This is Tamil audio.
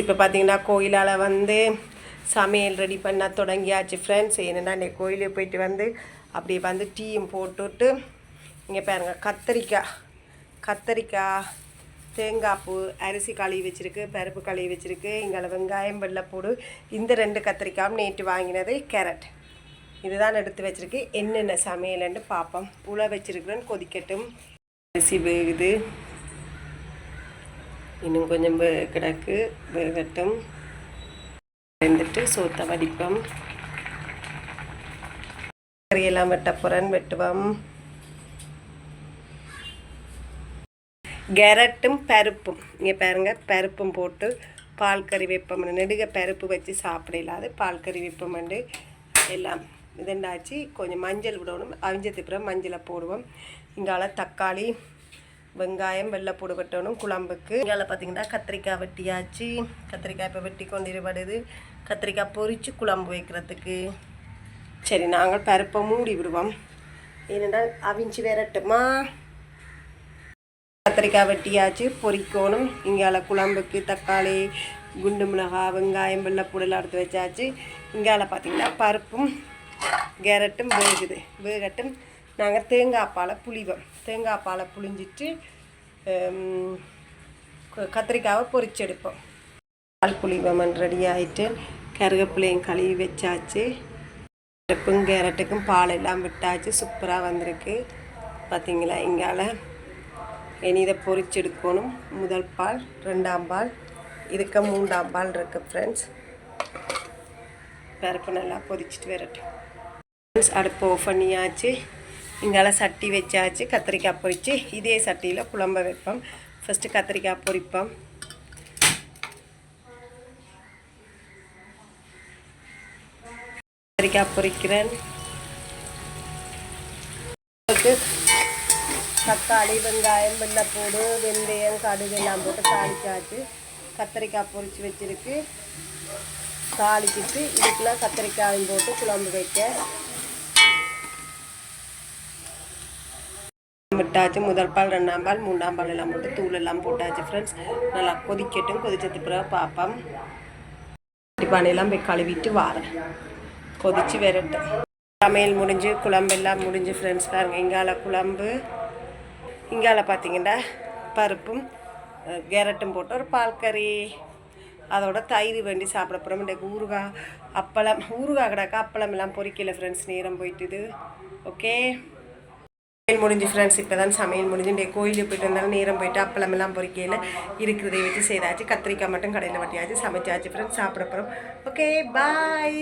இப்போ பார்த்தீங்கன்னா கோயிலால் வந்து சமையல் ரெடி பண்ண தொடங்கியாச்சு ஃப்ரெண்ட்ஸ் என்னென்னா இன்னைக்கு கோயிலுக்கு போயிட்டு வந்து அப்படியே வந்து டீயும் போட்டுவிட்டு இங்கே பாருங்க கத்தரிக்காய் கத்தரிக்காய் தேங்காய் பூ அரிசி கழுவி வச்சுருக்கு பருப்பு கழுவி வச்சுருக்கு இங்கே வெங்காயம் வெள்ளைப்பூடு இந்த ரெண்டு கத்திரிக்காயும் நேற்று வாங்கினது கேரட். இதுதான் எடுத்து வச்சுருக்கு. என்னென்ன சமையல்னு பார்ப்போம் உள்ள வச்சிருக்கிறேன்னு கொதிக்கட்டும். அரிசி வேகுது. இன்னும் கொஞ்சம் கிடக்கு வேகட்டும். வெந்துட்டு சோத்தை வடிப்போம். கறியெல்லாம் வெட்ட வெட்டுவோம். கேரட்டும் பருப்பும். இங்கே பாருங்க பருப்பும் போட்டு பால் கறி வைப்போம் நெடுக பருப்பு வச்சு சாப்பிட இல்லாத பால் கறி வைப்போம்ண்டு எல்லாம் இதெண்டாச்சு கொஞ்சம் மஞ்சள் விடணும். அவிஞ்சதுக்கு பிறகு மஞ்சளை போடுவோம். இங்கால தக்காளி வெங்காயம் வெள்ளைப்பூடு வெட்டணும் குழம்புக்கு. இங்கே பார்த்தீங்கன்னா கத்திரிக்காய் வெட்டியாச்சு. கத்திரிக்காய் இப்போ வெட்டி கொண்டிருப்படுது கத்திரிக்காய் பொறிச்சு குழம்பு வைக்கிறதுக்கு. சரி நாங்கள் பருப்பை மூடி விடுவோம். ஏனென்றால் அவிஞ்சு விரட்டுமா? கத்திரிக்காய் வெட்டியாச்சு பொறிக்கணும் இங்கால குழம்புக்கு தக்காளி குண்டு மிளகாய் வெங்காயம் வெள்ளைப்பூடெல்லாம் எடுத்து வச்சாச்சு. இங்கால பார்த்தீங்கன்னா பருப்பும் கேரட்டும் வேகுது. வேகட்டும். நாங்கள் தேங்காய் பாலை புளிவோம். தேங்காய் பாலை புளிஞ்சிட்டு கத்திரிக்காவை பொரிச்செடுப்போம் பால் புளிவமன் ரெடி ஆகிட்டு கருகப்பிள்ளையும் கழுவி வச்சாச்சு. பருப்பும் கேரட்டுக்கும் பால் எல்லாம் விட்டாச்சு. சூப்பராக வந்திருக்கு. பார்த்தீங்களா இங்கால. இனி இதை பொறிச்செடுக்கணும். முதல் பால் ரெண்டாம் பால். இதுக்கு மூன்றாம் பால் இருக்குது ஃப்ரெண்ட்ஸ் பருப்பு நல்லா பொரிச்சிட்டு வரட்டும். ஃப்ரெண்ட்ஸ் அடுப்பு ஆஃப் பண்ணியாச்சு. இங்கால சட்டி வச்சாச்சு கத்திரிக்காய் பொரித்து இதே சட்டியில் குழம்ப வைப்போம். ஃபஸ்ட்டு கத்திரிக்காய் பொரிப்போம். கத்திரிக்காய் பொரிக்கிறேன். தக்காளி வெங்காயம் வெள்ளைப்பூடு வெந்தயம் கடுகு எல்லாம் போட்டு தாளிச்சாச்சு. கத்திரிக்காய் பொரித்து வச்சுருக்கு. தாளிச்சிட்டு இதுக்குள்ள கத்திரிக்காயும் போட்டு குழம்பு வைக்க. விட்டாச்சு. முதல் பால் ரெண்டாம் பால் மூணாம் பால் எல்லாம் போட்டு தூள் எல்லாம் போட்டாச்சு ஃப்ரெண்ட்ஸ் நல்லா கொதிக்கட்டும் கொதிச்சது பிறகு பார்ப்போம் பானையெல்லாம் போய் கழுவிட்டு வாரேன். கொதிச்சு வரட்டும். சமையல் முடிஞ்சு குழம்பெல்லாம் முடிஞ்சு ஃப்ரெண்ட்ஸ் பாருங்க இங்கால குழம்பு. இங்கால பார்த்தீங்கன்னா பருப்பும் கேரட்டும் போட்டு ஒரு பால் கறி. அதோட தயிர் வேண்டி சாப்பிட போகிறோம் இன்றைக்கு ஊறுகாய் அப்பளம் ஊறுகாய் கிடக்கா அப்பளம் எல்லாம் பொறிக்கல ஃப்ரெண்ட்ஸ் நேரம் போயிட்டுது. ஓகே சமையல் முடிஞ்சு ஃப்ரெண்ட்ஸ் இப்போ தான் சமையல் முடிஞ்சு இன்றைக்கு கோயிலுக்கு போயிட்டு வந்தாலும் நேரம் போயிட்டு அப்பளம் எல்லாம் இருக்கிறதை வச்சு செய்தாச்சு. கத்திரிக்காய் மட்டும் கடையில் வட்டியாச்சு சமைச்சாச்சு. ஃப்ரெண்ட்ஸ் சாப்பிட போகிறோம் ஓகே பாய்